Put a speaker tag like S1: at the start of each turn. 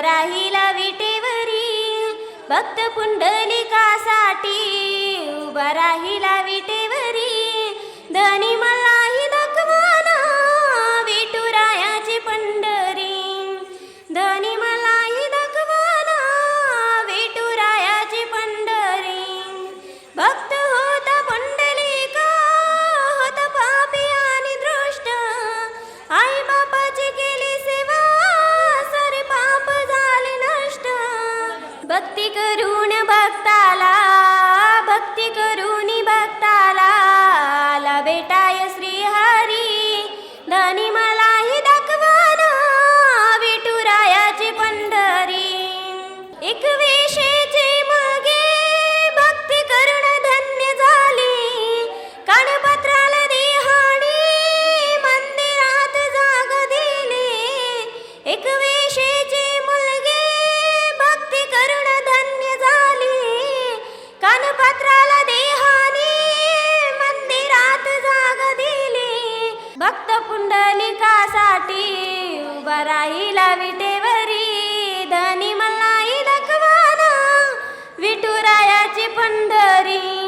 S1: राहिला विटेवरी. भक्त पुंडली भेटाय श्री हरी धनी मला मल्लाई विटेवरी धनी मल्लाई दाखवाना विठुरायाची पंढरी.